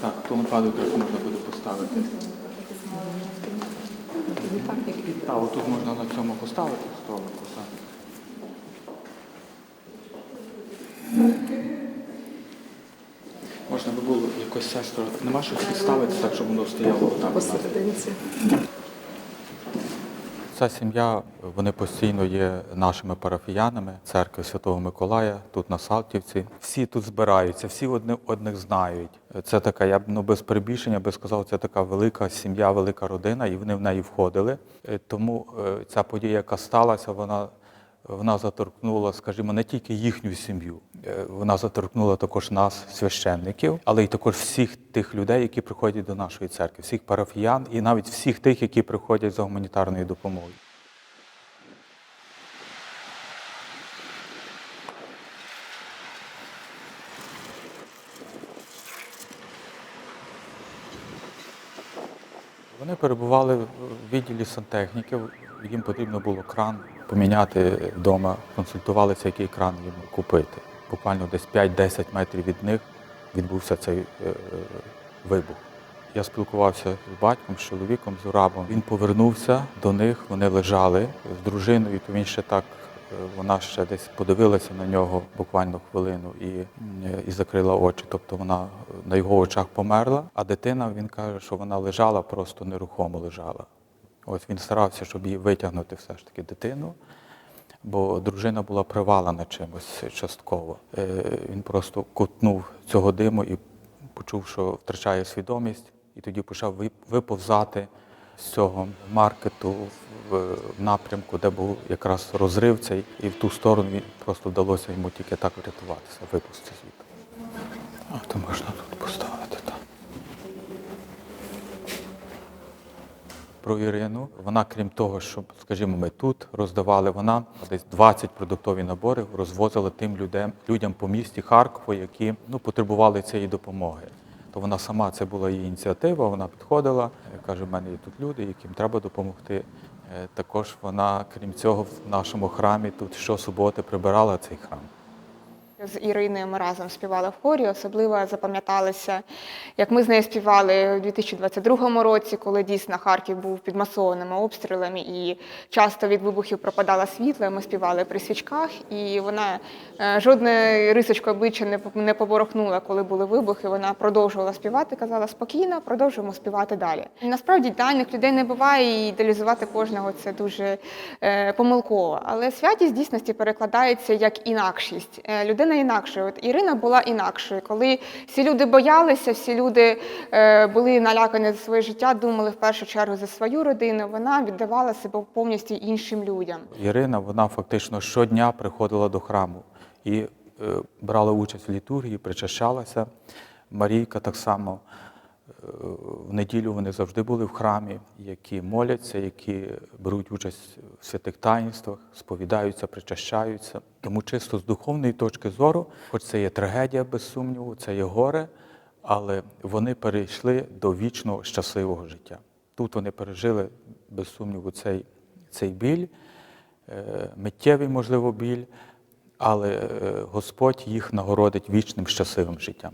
Так, тому лампаду теж можна буде поставити. Так, отут можна на цьому поставити столику. Так. Можна би було якось сестро, нема що підставити так, щоб воно стояло там. Посерединці. Ця сім'я, вони постійно є нашими парафіянами церкви Святого Миколая, тут на Салтівці. Всі тут збираються, всі одне одних знають. Це така, я б ну, без перебільшення би сказав, це така велика сім'я, велика родина, і вони в неї входили. Е, Тому е, ця подія, яка сталася, вона. Вона заторкнула, скажімо, не тільки їхню сім'ю, е, вона заторкнула також нас, священників, але й також всіх тих людей, які приходять до нашої церкви, всіх парафіян і навіть всіх тих, які приходять за гуманітарною допомогою. Вони перебували в відділі сантехніки. Їм потрібно було кран поміняти вдома, консультувалися, який кран їм купити. Буквально десь 5-10 метрів від них відбувся цей е, е, вибух. Я спілкувався з батьком, з чоловіком, з урабом. Він повернувся до них, вони лежали з дружиною, то він ще так, е, вона ще десь подивилася на нього буквально хвилину і, і закрила очі. Тобто вона на його очах померла, а дитина, він каже, що вона лежала, просто нерухомо лежала. Ось він старався, щоб її витягнути все ж таки дитину, бо дружина була привалена чимось частково. Е, Він просто кутнув цього диму і почув, що втрачає свідомість, і тоді почав ви- виповзати з цього маркету в напрямку, де був якраз розрив цей, і в ту сторону він просто вдалося йому тільки так врятуватися, випустити звідти. А то можна тут поставити. Так. Про Ірину. Вона, крім того, що, скажімо, ми тут роздавали, вона десь 20 продуктові набори розвозила тим людям, людям по місті Харкову, які ну, потребували цієї допомоги. То вона сама це була її ініціатива, вона підходила, каже, в мене є тут люди, яким треба допомогти. Е, Також вона, крім цього, в нашому храмі тут щосуботи прибирала цей храм. З Іриною ми разом співали в хорі. Особливо запам'яталося, як ми з нею співали у 2022 році, коли дійсно Харків був під масованими обстрілами і часто від вибухів пропадало світло. Ми співали при свічках, і вона е, жодне рисочко обличчя не по- не поворухнула, коли були вибухи. Вона продовжувала співати, казала спокійно, продовжуємо співати далі. Насправді ідеальних людей не буває, і ідеалізувати кожного це дуже е, помилково. Але святість дійсності перекладається як інакшість. Е, людина інакша. От Ірина була інакшою. Коли всі люди боялися, всі люди е, були налякані за своє життя, думали в першу чергу за свою родину. Вона віддавала себе повністю іншим людям. Ірина, вона фактично щодня приходила до храму і е, брала участь в літургії, причащалася. Марійка так само. В неділю вони завжди були в храмі, які моляться, які беруть участь в святих таїнствах, сповідаються, причащаються. Тому чисто з духовної точки зору, хоч це є трагедія, без сумніву, це є горе, але вони перейшли до вічного щасливого життя. Тут вони пережили, без сумніву, цей, цей біль, е, миттєвий, можливо, біль, але е, Господь їх нагородить вічним щасливим життям.